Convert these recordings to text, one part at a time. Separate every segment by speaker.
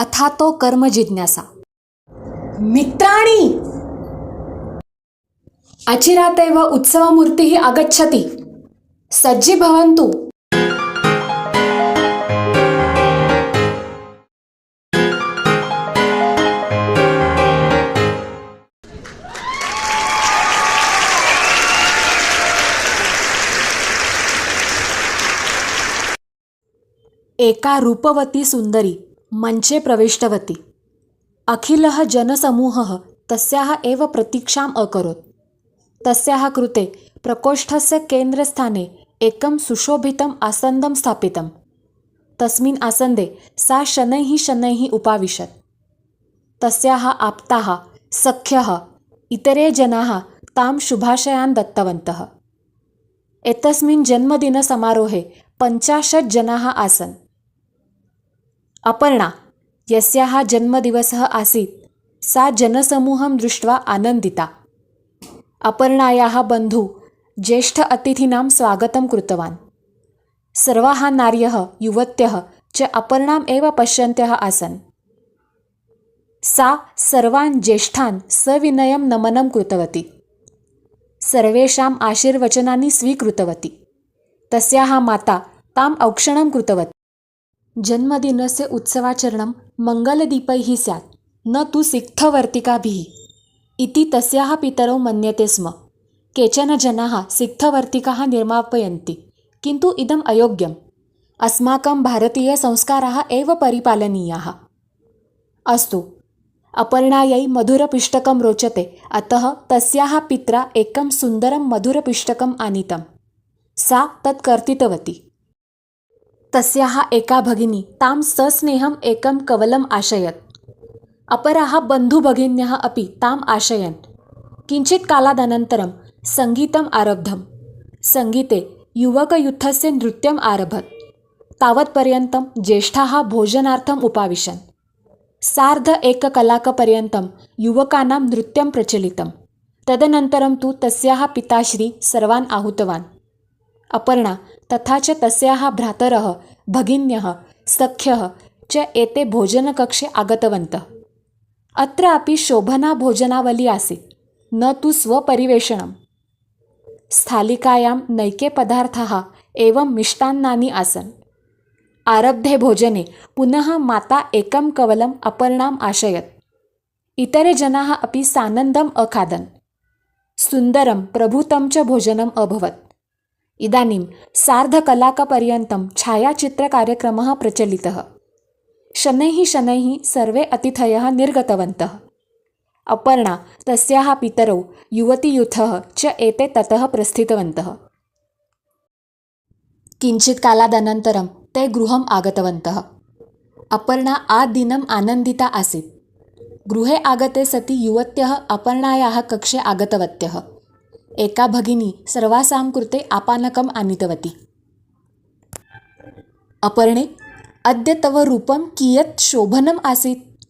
Speaker 1: अथातो कर्म जिज्ञासा. मित्राणि! अचिरातेव उत्सवमूर्तिः आगच्छति सज्जी भवन्तु. एका रूपवती सुन्दरी मञ्चे प्रविष्टवती। अखिलः जनसमूहः तस्याः एव प्रतीक्षाम् अकरोत्। तस्याः कृते प्रकोष्ठस्य केन्द्रस्थाने एकं सुशोभितम् आसन्दं स्थापितं। तस्मिन् आसन्दे सा शनैः शनैः उपाविशत्। तस्याः आप्ताः सख्यः इतरे जनाः तां शुभाशयान् दत्तवन्तः। एतस्मिन् जन्मदिनसमारोहे पञ्चाशत् जनाः आसन्। अपर्णा यस्याः जन्मदिवसः आसीत्. सा जनसमूहं दृष्ट्वा आनन्दिता अपर्णायाः बन्धु ज्येष्ठ अतिथीनां स्वागतं कृतवान्. सर्वाः नार्यः युवत्यः च अपर्णाम् एव पश्यन्त्यः आसन्. सा सर्वान् ज्येष्ठान् सविनयं नमनं कृतवती. सर्वेषाम् आशीर्वचनानि स्वीकृतवती. तस्याः माता ताम् औक्षणं कृतवती. जन्मदिनस्य उत्सवाचरणं मङ्गलदीपैः स्यात्। न तु सिक्थवर्तिकाभिः। इति तस्याः पितरौ मन्यते स्म। केचन जनाः सिक्थवर्तिकाः निर्मापयन्ति किन्तु इदम् अयोग्यम्। अस्माकं भारतीयसंस्काराः एव परिपालनीयाः। अस्तु। अपर्णायै मधुरपिष्टकं रोचते। अतः तस्याः पित्रा एकं सुन्दरं मधुरपिष्टकम् आनीतं सा तत् कर्तितवती। तस्याः एका भगिनी तां सस्नेहम् एकं कवलम् आशयत्। अपराः बन्धुभगिन्यः अपि ताम् आशयन्। किञ्चित् कालादनन्तरं सङ्गीतम् आरब्धं सङ्गीते युवकयुद्धस्य नृत्यम् आरभत। तावत्पर्यन्तं ज्येष्ठाः भोजनार्थम् उपाविशन्। सार्ध एककलाकपर्यन्तं युवकानां नृत्यं प्रचलितं तदनन्तरं तु तस्याः पिताश्री सर्वान् आहूतवान्। अपर्णा तथा च तस्याः भ्रातरः भगिन्यः सख्यः च एते भोजनकक्षे आगतवन्तः। अत्र अपि शोभना भोजनावली आसीत् न तु स्वपरिवेषणं स्थालिकायां नैके पदार्थाः एवं मिष्टान्नानि आसन्। आरब्धे भोजने पुनः माता एकं कवलम् अपर्णाम् आशयत्। इतरे जनाः अपि सानन्दम् अखादन्। सुन्दरं प्रभुतं च भोजनम् अभवत्। इदानीं सार्धकलाकपर्यन्तं छायाचित्रकार्यक्रमः प्रचलितः. शनैः शनैः सर्वे अतिथयः निर्गतवन्तः. अपर्णा तस्याः पितरौ युवतियुथः च एते ततः प्रस्थितवन्तः. किञ्चित् कालादनन्तरं ते गृहम् आगतवन्तः. अपर्णा आदिनम् आनन्दिता आसीत्. गृहे आगते सति युवत्यः अपर्णायाः कक्षे आगतवत्यः. एका भगिनी सर्वासां कृते आपानकम् आनीतवती। अपर्णे अद्य तव रूपं कियत् शोभनम् आसीत्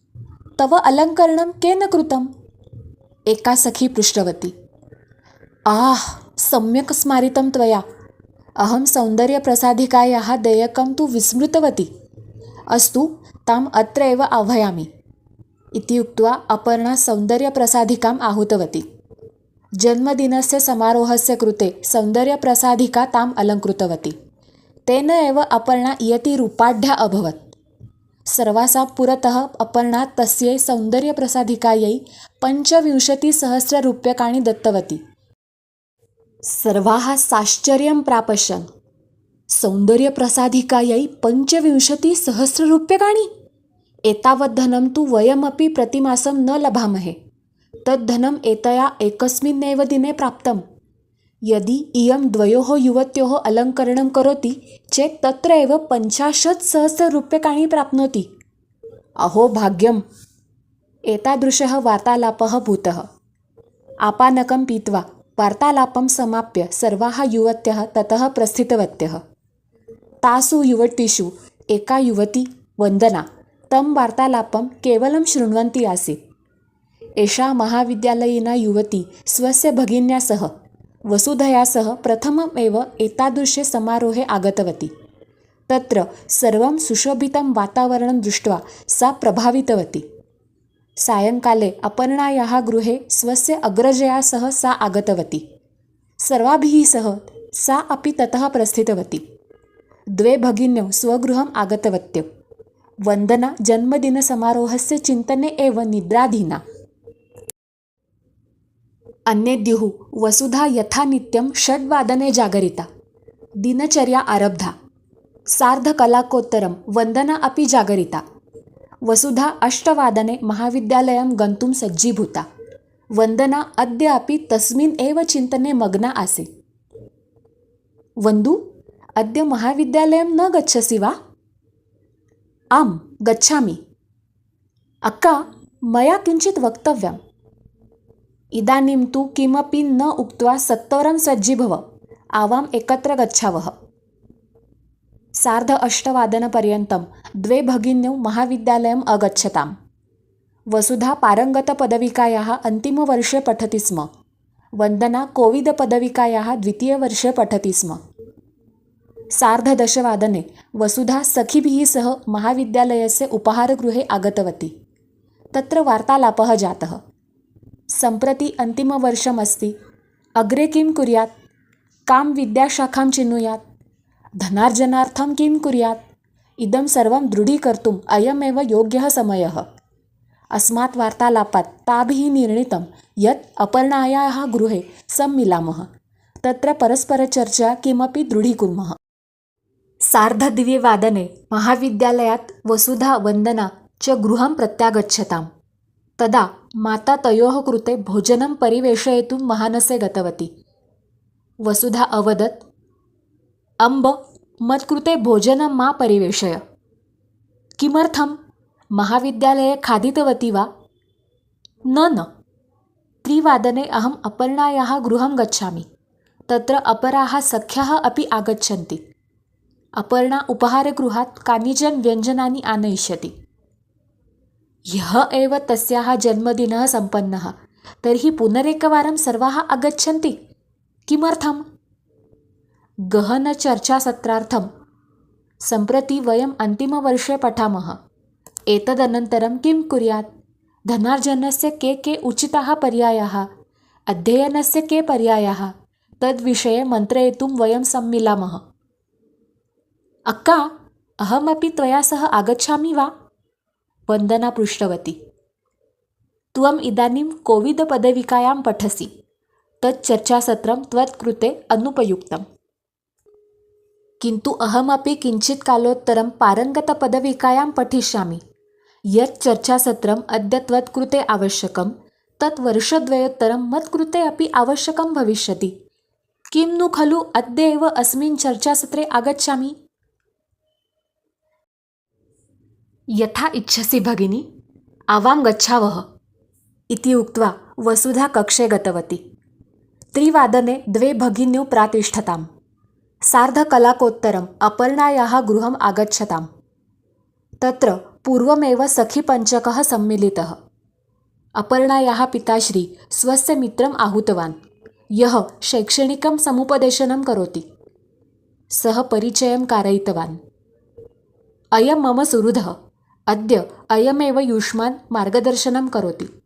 Speaker 1: तव अलङ्करणं केन कृतम्? एका सखी पृष्टवती। आह सम्यक् स्मारितं त्वया। अहं सौन्दर्यप्रसाधिकायाः देयकं तु विस्मृतवती। अस्तु ताम् अत्र एव आह्वयामि। इति उक्त्वा अपर्णा सौन्दर्यप्रसाधिकाम् आहूतवती। जन्मदिनस्य समारोहस्य कृते सौन्दर्यप्रसाधिका ताम् अलङ्कृतवती। तेन एव अपर्णा इयती रूपाढ्या अभवत्। सर्वासां पुरतः अपर्णा तस्यै सौन्दर्यप्रसाधिकायै पञ्चविंशतिसहस्ररूप्यकाणि दत्तवती। सर्वाः साश्चर्यं प्रापशन् सौन्दर्यप्रसाधिकायै पञ्चविंशतिसहस्ररूप्यकाणि? एतावद्धनं तु वयमपि प्रतिमासं न लभामहे। तद्धनम् एतया एकस्मिन्नेव दिने प्राप्तं यदि इयं द्वयोः युवत्योः अलङ्करणं करोति चेत् तत्र एव पञ्चाशत् सहस्ररूप्यकाणि प्राप्नोति। अहो भाग्यम्। एतादृशः वार्तालापः भूतः। आपानकं पीत्वा वार्तालापं समाप्य सर्वाः युवत्यः ततः प्रस्थितवत्यः। तासु युवतीषु एका युवती वन्दना। तं वार्तालापं केवलं शृण्वन्ती आसीत्। एषा महाविद्यालयिना युवती स्वस्य भगिन्या सह वसुधया सह एव एतादृशे समारोहे आगतवती. तत्र सर्वं सुशोभितं वातावरणं दृष्ट्वा सा प्रभावितवती. सायङ्काले अपर्णायाः गृहे स्वस्य अग्रजया सह सा आगतवती. सर्वाभिः सह सा अपि ततः प्रस्थितवती. द्वे भगिन्यौ स्वगृहम् आगतवत्यौ. वन्दना जन्मदिनसमारोहस्य चिन्तने एव निद्राधीना. अन्येद्युः वसुधा यथा नित्यं षड्वादने जागरिता। दिनचर्या आरब्धा। सार्धकलाकोत्तरं वन्दना अपि जागरिता। वसुधा अष्टवादने महाविद्यालयं गन्तुं सज्जीभूता। वन्दना अद्य अपि तस्मिन् एव चिन्तने मग्ना आसीत् वन्दु अद्य महाविद्यालयं न गच्छसि वा? आं गच्छामि। अक्का मया किञ्चित् वक्तव्यम्। इदानीं तु किमपि न उक्त्वा सत्वरं सज्जीभव। आवाम् एकत्र गच्छावः। सार्ध अष्टवादनपर्यन्तं द्वे भगिन्यौ महाविद्यालयम् अगच्छताम्। वसुधा पारङ्गतपदविकायाः अन्तिमवर्षे पठति स्म। वन्दना कोविदपदविकायाः द्वितीयवर्षे पठति स्म। सार्धदशवादने वसुधा सखिभिः सह महाविद्यालयस्य उपहारगृहे आगतवती। तत्र वार्तालापः जातः। सम्प्रति अन्तिमवर्षमस्ति अग्रे किं कुर्यात्? कां विद्याशाखां चिनुयात् धनार्जनार्थं किं कुर्यात्? इदं सर्वं दृढीकर्तुम् अयमेव योग्यः समयः। अस्मात् वार्तालापात् ताभिः निर्णीतं यत् अपर्णायाः गृहे सम्मिलामः तत्र परस्परचर्चा किमपि दृढीकुर्मः। सार्धद्विवादने महाविद्यालयात् वसुधा वन्दना च गृहं प्रत्यागच्छताम्। तदा माता तयोः कृते भोजनं परिवेषयितुं महानसे गतवती। वसुधा अवदत् अम्ब मत्कृते भोजनं मा परिवेषय। किमर्थं? महाविद्यालये खादितवती वा? न न। त्रिवादने अहम् अपर्णायाः गृहं गच्छामि। तत्र अपराः सख्यः अपि आगच्छन्ति। अपर्णा उपहारगृहात् कानिचन व्यञ्जनानि आनयिष्यति। ह्य एव तस्याः जन्मदिनः सम्पन्नः। तर्हि पुनरेकवारं सर्वाः आगच्छन्ति किमर्थं गहनचर्चासत्रार्थं सम्प्रति वयम् अन्तिमवर्षे पठामः। एतदनन्तरं किं कुर्यात्? धनार्जनस्य के के उचिताः पर्यायाः? अध्ययनस्य के पर्यायाः? तद्विषये मन्त्रयितुं वयं सम्मिलामः। अक्का अहमपि त्वया सह आगच्छामि वा? वन्दना पृष्टवती त्वम् इदानीं कोविदपदविकायां पठसि. तत् चर्चासत्रं त्वत्कृते अनुपयुक्तम्. किन्तु अहमपि किञ्चित् कालोत्तरं पारङ्गतपदविकायां पठिष्यामि. यत् चर्चासत्रम् अद्य त्वत्कृते आवश्यकं तत् वर्षद्वयोत्तरं मत्कृते अपि आवश्यकं भविष्यति. किं नु खलु अद्य एव अस्मिन् चर्चासत्रे आगच्छामि? यथा इच्छसि भगिनी आवां गच्छावः। इति उक्त्वा वसुधा कक्षे गतवती। त्रिवादने द्वे भगिन्यौ प्रातिष्ठतां सार्धकलाकोत्तरम् अपर्णायाः गृहम् आगच्छताम्। तत्र पूर्वमेव सखीपञ्चकः सम्मिलितः। अपर्णायाः पिताश्री स्वस्य मित्रम् आहूतवान्। यः शैक्षणिकं समुपदेशनं करोति। सः परिचयं कारयितवान्। अयं मम सुहृदः। अद्य अयमेव युष्मान् मार्गदर्शनं करोति।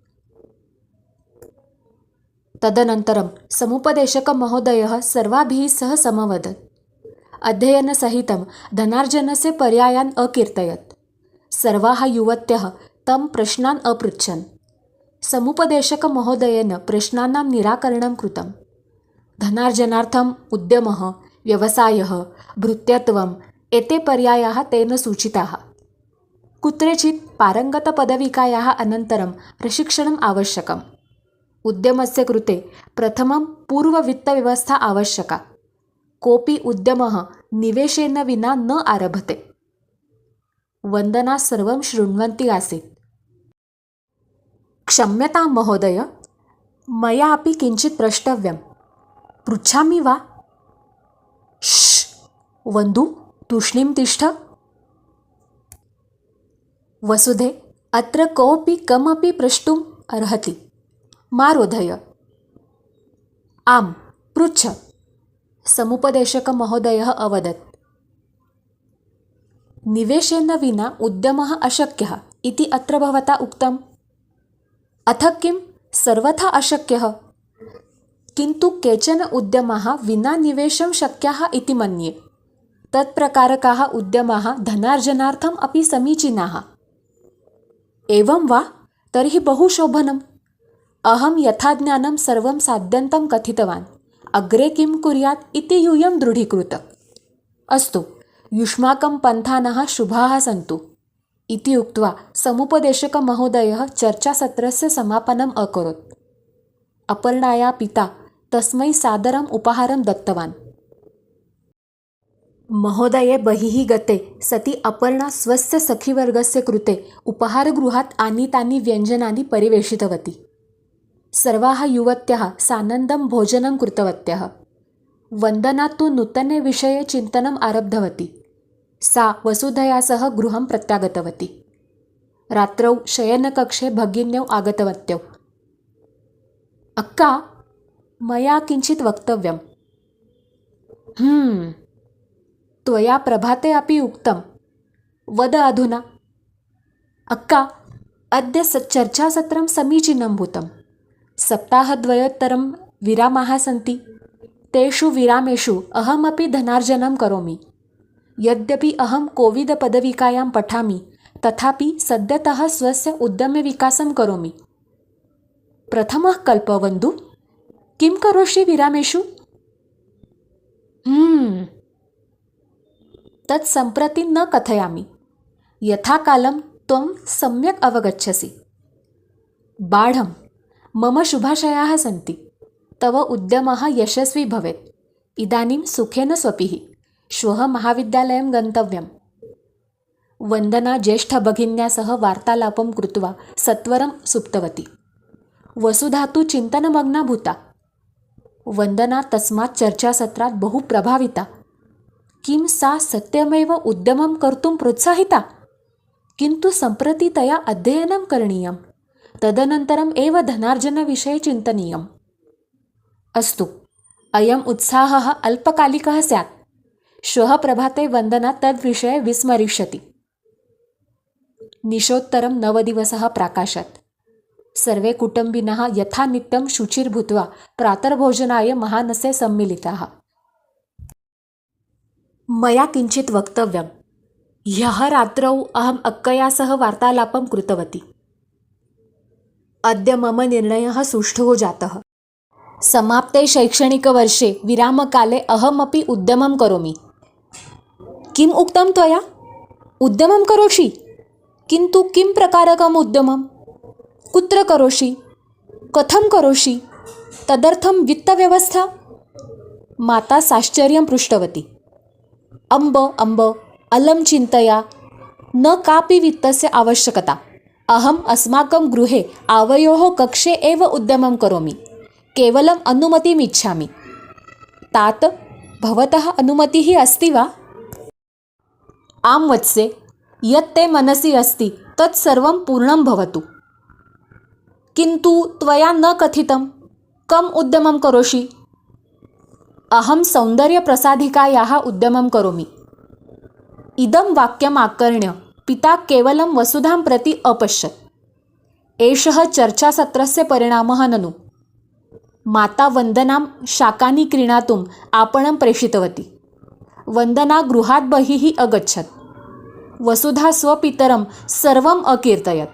Speaker 1: तदनन्तरं समुपदेशकमहोदयः सर्वाभिः सह समवदत् अध्ययनसहितं धनार्जनस्य पर्यायान् अकीर्तयत्। सर्वाः युवत्यः तं प्रश्नान् अपृच्छन्। समुपदेशकमहोदयेन प्रश्नानां निराकरणं कृतं धनार्जनार्थम् उद्यमः व्यवसायः भृत्यत्वम् एते पर्यायाः तेन सूचिताः। कुत्रचित् पारङ्गतपदविकायाः अनन्तरं प्रशिक्षणम् आवश्यकम्। उद्यमस्य कृते प्रथमं पूर्ववित्तव्यवस्था आवश्यका। कोऽपि उद्यमः निवेशेन विना न आरभते। वन्दना सर्वं शृण्वन्ती आसीत्। क्षम्यतां महोदय। मया अपि किञ्चित् प्रष्टव्यं पृच्छामि वा? श् वन्धु तूष्णीं तिष्ठ। वसुधे अत्र कोऽपि कमपि प्रष्टुम् अर्हति। मारोधय। आं आम् पृच्छ। समुपदेशकमहोदयः अवदत्। निवेशेन विना उद्यमः अशक्यः इति अत्र भवता उक्तम्। अथ किं सर्वथा अशक्यः। किन्तु केचन उद्यमाः विना निवेशं शक्याः इति मन्ये। तत्प्रकारकाः उद्यमाः धनार्जनार्थम् अपि समीचीनाः। एवं वा? तर्हि बहु शोभनम् अहं यथाज्ञानं सर्वं साद्यन्तं कथितवान्. अग्रे किं कुर्यात् इति यूयं दृढीकृत। अस्तु युष्माकं पन्थानः शुभाः सन्तु। इति उक्त्वा समुपदेशकमहोदयः चर्चासत्रस्य समापनम् अकरोत्। अपर्णाया पिता तस्मै सादरम् उपहारं दत्तवान्। महोदये बहिः गते सति अपर्णा स्वस्य सखीवर्गस्य कृते उपहारगृहात् आनीतानि व्यञ्जनानि परिवेशितवती. सर्वाः युवत्यः सानन्दं भोजनं कृतवत्यः. वन्दना तु नूतने विषये चिन्तनम् आरब्धवती. सा वसुधया सह गृहं प्रत्यागतवती. रात्रौ शयनकक्षे भगिन्यौ आगतवत्यौ. अक्का मया किञ्चित् वक्तव्यम्. त्वया प्रभाते अपि उक्तं वद अधुना। अक्का अद्य स चर्चासत्रं समीचीनं भूतं सप्ताहद्वयोत्तरं विरामाः सन्ति। तेषु विरामेषु अहमपि धनार्जनं करोमि। यद्यपि अहं कोविदपदविकायां पठामि तथापि सद्यतः स्वस्य उद्यमविकासं करोमि। प्रथमः कल्पवन्धु किं करोषि विरामेषु? तत् सम्प्रति न कथयामि। यथा कालं त्वं सम्यक् अवगच्छसि। बाढं मम शुभाशयाः सन्ति। तव उद्यमः यशस्वी भवेत्। इदानीं सुखेन स्वपिः श्वः महाविद्यालयं गन्तव्यम्। वन्दना ज्येष्ठभगिन्या सह वार्तालापं कृत्वा सत्वरं सुप्तवती। वसुधा तु चिन्तनमग्ना भूता वन्दना तस्मात् चर्चासत्रात् बहु प्रभाविता। किं सा सत्यमेव उद्यमं कर्तुं प्रोत्साहिता? किन्तु सम्प्रति तया अध्ययनं करणीयं तदनन्तरम् एव धनार्जनविषये चिन्तनीयम्। अस्तु अयम् उत्साहः अल्पकालिकः स्यात्। श्वः प्रभाते वन्दना तद्विषये विस्मरिष्यति। निशोत्तरं नवदिवसः प्राकाशत्। सर्वे कुटुम्बिनः यथा नित्यं शुचिर्भूत्वा प्रातर्भोजनाय महानसे सम्मिलिताः। मया किञ्चित् वक्तव्यं ह्यः रात्रौ अहम् अक्कया सह वार्तालापं कृतवती। अद्य मम निर्णयः सुष्ठुः जातः। समाप्ते शैक्षणिकवर्षे विरामकाले अहमपि उद्यमं करोमि। किम् उक्तं त्वया? उद्यमं करोषि? किन्तु किं प्रकारकम् उद्यमं कुत्र करोषि? कथं करोषि? तदर्थं वित्तव्यवस्था? माता साश्चर्यं पृष्टवती। अम्ब अम्ब अलं चिन्तया न कापि वित्तस्य आवश्यकता। अहम् अस्माकं गृहे आवयोः कक्षे एव उद्यमं करोमि। केवलम् अनुमतिम् इच्छामि। तात भवतः अनुमतिः अस्ति वा? आं वत्से यत् ते मनसि अस्ति तत् सर्वं पूर्णं भवतु। किन्तु त्वया न कथितं। कम् उद्यमं करोषि? अहं सौन्दर्यप्रसाधिकायाः उद्यमं करोमि। इदं वाक्यम् आकर्ण्य पिता केवलं वसुधां प्रति अपश्यत्। एषः चर्चासत्रस्य परिणामः ननु। माता वन्दनां शाकानि क्रीणातुम् आपणं प्रेषितवती। वन्दना गृहात् बहिः अगच्छत्। वसुधा स्वपितरं सर्वम् अकीर्तयत्।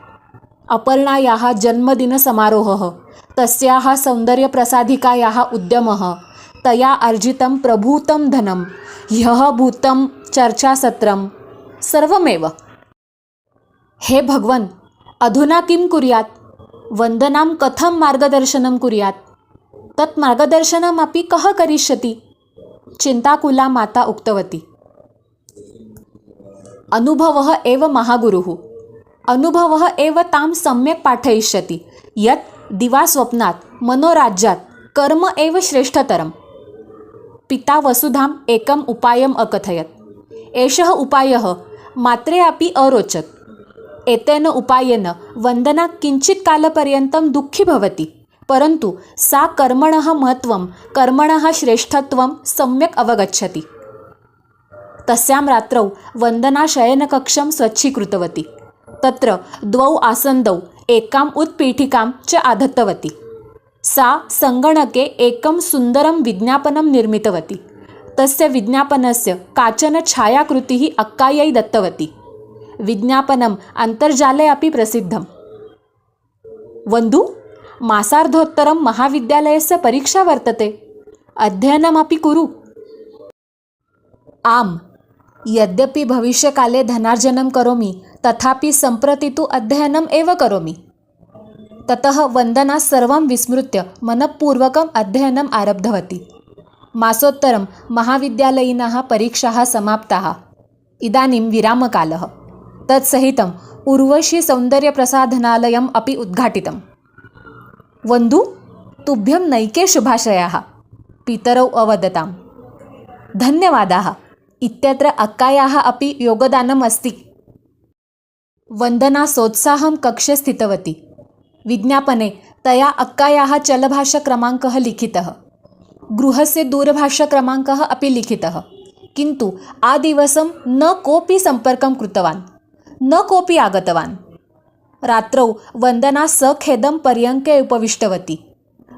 Speaker 1: अपर्णायाः जन्मदिनसमारोहः तस्याः सौन्दर्यप्रसाधिकायाः उद्यमः तया अर्जितं प्रभूतं धनं। ह्यः भूतं चर्चासत्रं। सर्वमेव। हे भगवन अधुना किं कुर्यात्? वन्दनां कथं मार्गदर्शनं कुर्यात्? तत् मार्गदर्शनमपि कः करिष्यति? चिन्ताकुला माता उक्तवती। अनुभवः एव महागुरुः। अनुभवः एव तां सम्यक् पाठयिष्यति। यत् दिवास्वप्नात् मनोराज्यात् कर्म एव श्रेष्ठतरम्। पिता वसुधाम् एकम् उपायम् अकथयत्। एषः उपायः मात्रे अपि अरोचत्। एतेन उपायेन वन्दना किञ्चित् कालपर्यन्तं दुःखी भवति परन्तु सा कर्मणः महत्त्व कर्मणः श्रेष्ठत्वं सम्यक् अवगच्छति। तस्यां रात्रौ वंदना शयनकक्षं स्वच्छीकृतवती। तत्र द्वौ आसन्दौ एकाम् उत्पीठिकां च आधत्तवती सा सङ्गणके एकं सुन्दरं विज्ञापनं निर्मितवती. तस्य विज्ञापनस्य काचन छायाकृतिः अक्कायै दत्तवती. विज्ञापनम् अन्तर्जाले अपि प्रसिद्धं वन्दु मासार्धोत्तरं महाविद्यालयस्य परीक्षा वर्तते. अध्ययनमपि कुरु. आम् यद्यपि भविष्यकाले धनार्जनं करोमि तथापि सम्प्रति तु अध्ययनम् एव करोमि. ततः वन्दना सर्वं विस्मृत्य मनःपूर्वकम् अध्ययनम् आरब्धवती। मासोत्तरं महाविद्यालयिनः परीक्षाः समाप्ताः। इदानीं विरामकालः। तत्सहितम् उर्वशी सौन्दर्यप्रसाधनालयम् अपि उद्घाटितं वन्धु तुभ्यं नैके शुभाशयाः। पितरौ अवदताम्। धन्यवादाः। इत्यत्र अक्कायाः अपि योगदानम् अस्ति। वन्दना सोत्साहं कक्षे स्थितवती। विज्ञापने तया अक्कायाः चलभाषक्रमाङ्कः लिखितः। गृहस्य दूरभाषक्रमाङ्कः अपि लिखितः। किन्तु आदिवसं न कोऽपि सम्पर्कं कृतवान्। न कोऽपि आगतवान्। रात्रौ वन्दना सखेदं पर्यङ्के उपविष्टवती।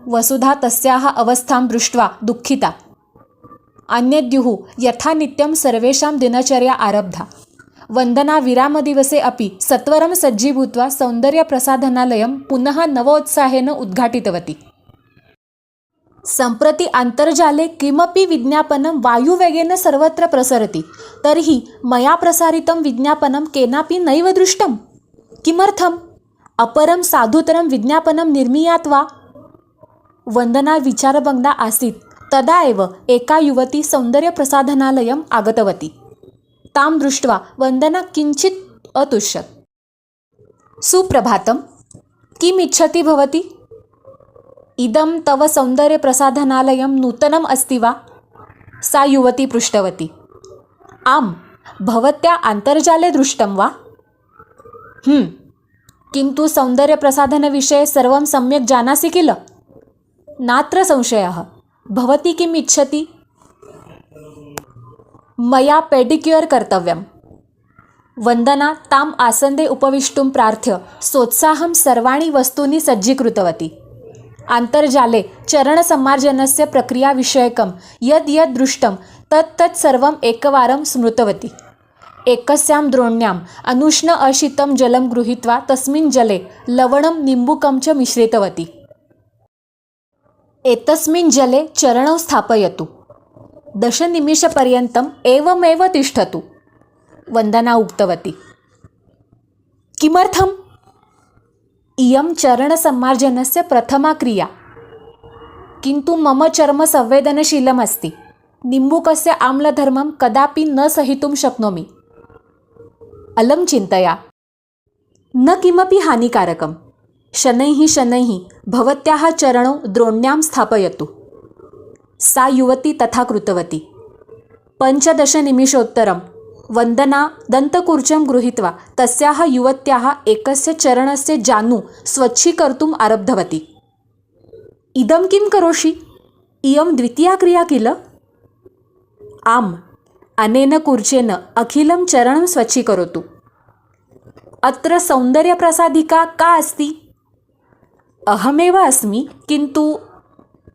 Speaker 1: वसुधा तस्याः अवस्थां दृष्ट्वा दुःखिता। अन्यद्युः यथा नित्यं सर्वेषां दिनचर्या आरब्धा। वन्दना विरामदिवसे अपि सत्वरं सज्जीभूत्वा सौन्दर्यप्रसाधनालयं पुनः नवोत्साहेन उद्घाटितवती. सम्प्रति अन्तर्जाले किमपि विज्ञापनं वायुवेगेन सर्वत्र प्रसरति तर्हि मया प्रसारितं विज्ञापनं केनापि नैव दृष्टं? किमर्थम्? अपरं साधुतरं विज्ञापनं निर्मीयात् वा? वन्दना विचारभङ्गा आसीत् तदा एव एका युवती सौन्दर्यप्रसाधनालयम् आगतवती। तां दृष्ट्वा वन्दना किञ्चित् अतुष्यत्। सुप्रभातं। किम् इच्छति भवती? इदं तव सौन्दर्यप्रसाधनालयं नूतनम् अस्ति वा? सा युवती पृष्टवती। आम् भवत्या अन्तर्जाले दृष्टं वा? किन्तु सौन्दर्यप्रसाधनविषये सर्वं सम्यक् जानासि किल? नात्र संशयः। भवती किम् इच्छति? मया पेडिक्यूर् कर्तव्यं वन्दना ताम् आसन्दे उपविष्टुं प्रार्थ्य सोत्साहं सर्वाणि वस्तूनि सज्जीकृतवती. अन्तर्जाले चरणसम्मार्जनस्य प्रक्रियाविषयकं यद् यद् दृष्टं तत् तत् सर्वम् एकवारं स्मृतवती. एकस्यां द्रोण्याम् अनुष्ण अशितं जलं गृहीत्वा तस्मिन् जले लवणं निम्बुकं च मिश्रितवती. एतस्मिन् जले चरणौ स्थापयतु. दशनिमिषपर्यन्तम् एवमेव तिष्ठतु. वन्दना उक्तवती। किमर्थम्? इयं चरणसम्मार्जनस्य प्रथमा क्रिया। किन्तु मम चर्म संवेदनशीलमस्ति। निम्बुकस्य आम्लधर्मं कदापि न सहितुं शक्नोमि। अलं चिन्तया। न किमपि हानिकारकं शनैः शनैः भवत्याः चरणौ द्रोण्यां स्थापयतु। सा युवती तथा कृतवती. पञ्चदशनिमिषोत्तरं वन्दना दन्तकूर्चं गृहीत्वा तस्याः युवत्याः एकस्य चरणस्य जानु स्वच्छीकर्तुम् आरब्धवती. इदं किं करोषि? इयं द्वितीया क्रिया किल? आम् अनेन कूर्चेन अखिलं चरणं स्वच्छीकरोतु. अत्र सौन्दर्यप्रसाधिका का अस्ति? अहमेव अस्मि किन्तु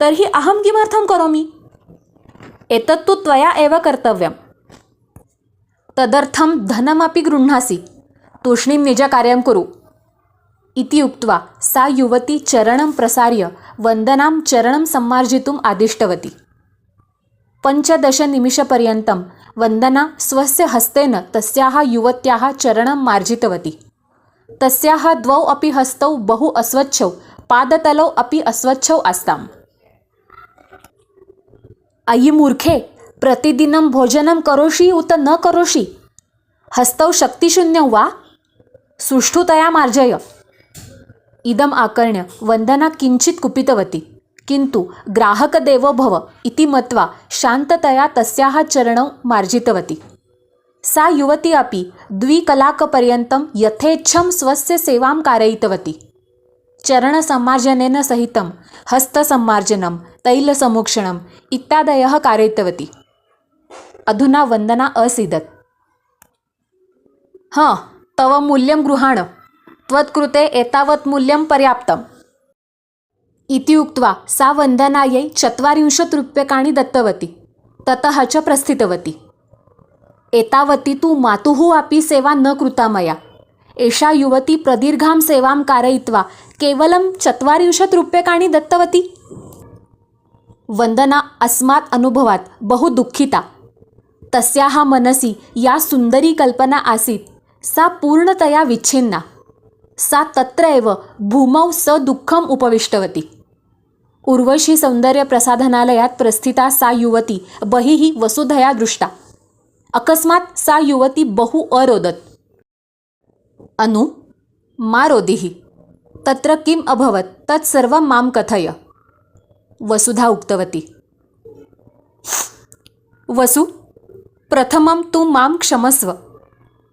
Speaker 1: तर्हि अहं किमर्थं करोमि? एतत्तु त्वया एव कर्तव्यं तदर्थं धनमपि गृह्णासि। तूष्णीं निजकार्यं कुरु। इति उक्त्वा सा युवती चरणं प्रसार्य वन्दनां चरणं सम्मार्जितुम् आदिष्टवती। पञ्चदशनिमिषपर्यन्तं वन्दना स्वस्य हस्तेन तस्याः युवत्याः चरणं मार्जितवती। तस्याः द्वौ अपि हस्तौ बहु अस्वच्छौ पादतलौ अपि अस्वच्छौ आस्ताम्। आई मूर्खे प्रतिदिनं भोजनं करोषि उत न करोषि. हस्तौ शक्तिशून्यं वा? सुष्ठुतया मार्जय. इदम् आकर्ण्य वन्दना किञ्चित् कुपितवती. किन्तु ग्राहकदेव भव इति मत्वा शान्ततया तस्याः चरणौ मार्जितवती. सा युवती अपि द्विकलाकपर्यन्तं यथेच्छं स्वस्य सेवां कारयितवती. चरणसम्मार्जनेन सहितं हस्तसम्मार्जनं तैलसमोक्षणम् इत्यादयः कारयितवती। अधुना वन्दना असीदत्। हा तव मूल्यं गृहाण। त्वत्कृते एतावत् मूल्यं पर्याप्तम्। इति उक्त्वा सा वन्दनायै चत्वारिंशत् रूप्यकाणि दत्तवती। ततः च प्रस्थितवती। एतावती तु मातुः अपि सेवा न कृता मया। एषा युवती प्रदीर्घां सेवां कारयित्वा केवलं चत्वारिंशत् रूप्यकाणि दत्तवती। वन्दना अस्मात् अनुभवात् बहु दुःखिता. तस्याः मनसि या सुन्दरी कल्पना आसीत् सा पूर्णतया विच्छिन्ना. सा तत्र एव भूमौ सदुःखम् उपविष्टवती. उर्वशी सौन्दर्यप्रसाधनालयात प्रस्थिता सा युवती बहिः वसुधया दृष्टा. अकस्मात् सा युवती बहु अरोदत्. अनु मा रोदिः तत्र किम् अभवत् तत्सर्वं मां कथय. वसुधा उक्तवती. वसु प्रथमं तु मां क्षमस्व.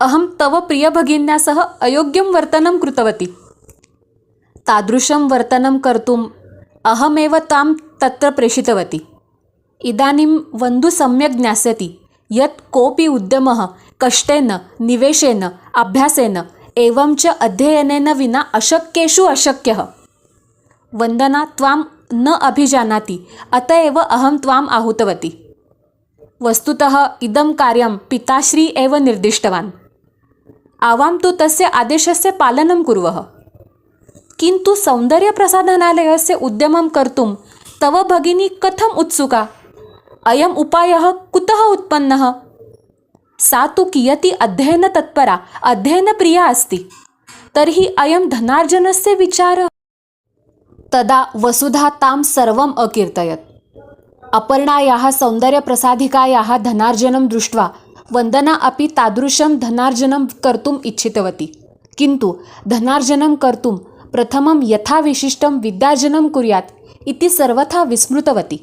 Speaker 1: अहं तव प्रियभगिन्या सह अयोग्यं वर्तनं कृतवती. तादृशं वर्तनं कर्तुम् अहमेव तां तत्र प्रेषितवती. इदानीं वन्धु सम्यक् ज्ञास्यति यत् कोऽपि उद्यमः कष्टेन निवेशेन अभ्यासेन एवं च अध्ययनेन विना अशक्येषु अशक्यः. वन्दना त्वां न अभिजानाति अत एव अहं त्वाम् आहूतवती। वस्तुतः इदं कार्यं पिताश्री एव निर्दिष्टवान्। आवां तु तस्य आदेशस्य पालनं कुर्वः। किन्तु सौन्दर्यप्रसाधनालयस्य उद्यमं कर्तुं तव भगिनी कथम् उत्सुका? अयम् उपायः कुतः उत्पन्नः? सा तु कियती अध्ययनतत्परा अध्ययनप्रिया अस्ति। तर्हि अयं धनार्जनस्य विचारः तदा वसुधा तां सर्वम् अकीर्तयत्। अपर्णायाः सौन्दर्यप्रसाधिकायाः धनार्जनं दृष्ट्वा वन्दना अपि तादृशं धनार्जनं कर्तुम् इच्छितवती। किन्तु धनार्जनं कर्तुं प्रथमं यथाविशिष्टं विद्यार्जनं कुर्यात् इति सर्वथा विस्मृतवती।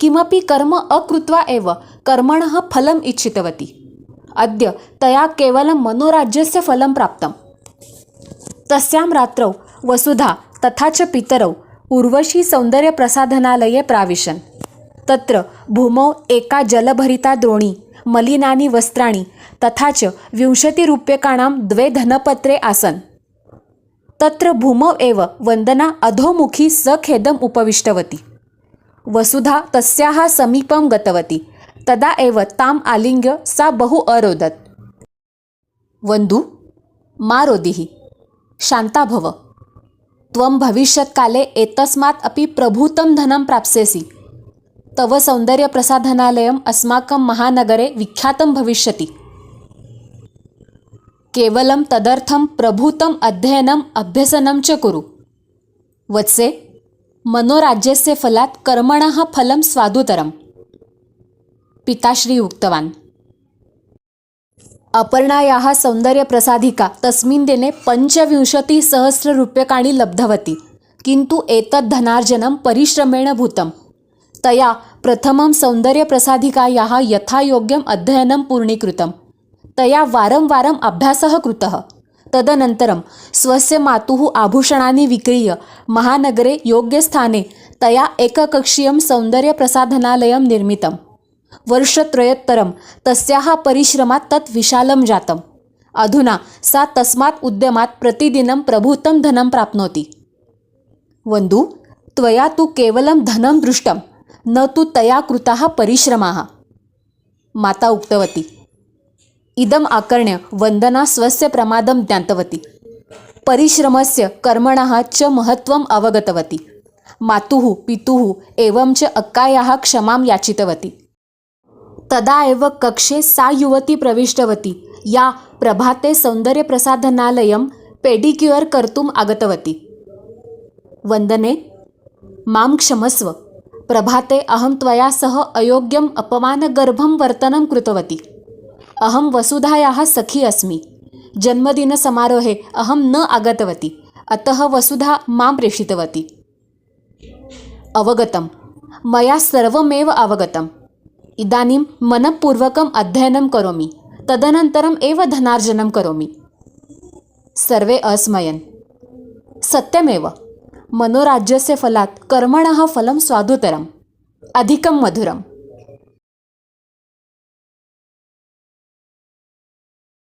Speaker 1: किमपि कर्म अकृत्वा एव कर्मणः फलम् इच्छितवती। अद्य तया केवलं मनोराज्यस्य फलं प्राप्तं तस्यां रात्रौ वसुधा तथा च पितरौ उर्वशी सौन्दर्यप्रसाधनालये प्राविशन्. तत्र भूमौ एका जलभरिता द्रोणी मलिनानि वस्त्राणि तथा च विंशतिरूप्यकाणां द्वे धनपत्रे आसन्. तत्र भूमौ एव वन्दना अधोमुखी सखेदम् उपविष्टवती. वसुधा तस्याः समीपं गतवती तदा एव ताम् आलिङ्ग्य सा बहु अरोदत्. वन्धु मा रोदिः शान्ता भव। त्वं भविष्यत्काले एतस्मात् अपि प्रभूतं धनं प्राप्स्यसि। तव सौन्दर्यप्रसाधनालयम् अस्माकं महानगरे विख्यातं भविष्यति। केवलं तदर्थं प्रभूतम् अध्ययनम् अभ्यसनं च कुरु। वत्से मनोराज्यस्य फलात् कर्मणः फलं स्वादुतरं पिताश्री उक्तवान्। अपर्णायाः सौन्दर्यप्रसाधिका तस्मिन् दिने पञ्चविंशतिसहस्ररूप्यकाणि लब्धवती. किन्तु एतत् धनार्जनं परिश्रमेण भूतं तया प्रथमं सौन्दर्यप्रसाधिकायाः यथायोग्यम् अध्ययनं पूर्णीकृतं तया वारं वारम् अभ्यासः कृतः. तदनन्तरं स्वस्य मातुः आभूषणानि विक्रीय महानगरे योग्यस्थाने तया एककक्षीयं सौन्दर्यप्रसाधनालयं निर्मितम्. वर्षत्रयोत्तरं तस्याः परिश्रमात् तत् विशालं जातम्. अधुना सा तस्मात् उद्यमात् प्रतिदिनं प्रभूतं धनं प्राप्नोति. वन्दु त्वया तु केवलं धनं दृष्टं न तु तया कृताः परिश्रमाः. माता उक्तवती। इदम् आकर्ण्य वन्दना स्वस्य प्रमादं ज्ञातवती। परिश्रमस्य कर्मणः च महत्त्वम् अवगतवती। मातुः पितुः एवं च अक्कायाः क्षमां याचितवती। तदा एव कक्षे सा युवती प्रविष्टवती. या प्रभाते सौन्दर्यप्रसाधनालयं पेडिक्युअर् कर्तुम् आगतवती. वन्दने मां क्षमस्व. प्रभाते अहं त्वया सह अयोग्यम् अपमानगर्भं वर्तनं कृतवती. अहं वसुधायाः सखी अस्मि. जन्मदिनसमारोहे अहं न आगतवती. अतः वसुधा मां प्रेषितवती. अवगतं मया सर्वमेव अवगतम्. इदानीं मनःपूर्वकम् अध्ययनं करोमि। तदनन्तरम् एव धनार्जनं करोमि। सर्वे अस्मयन्। सत्यमेव। मनोराज्यस्य फलात् कर्मणः फलं स्वादुतरम्। अधिकं मधुरम्।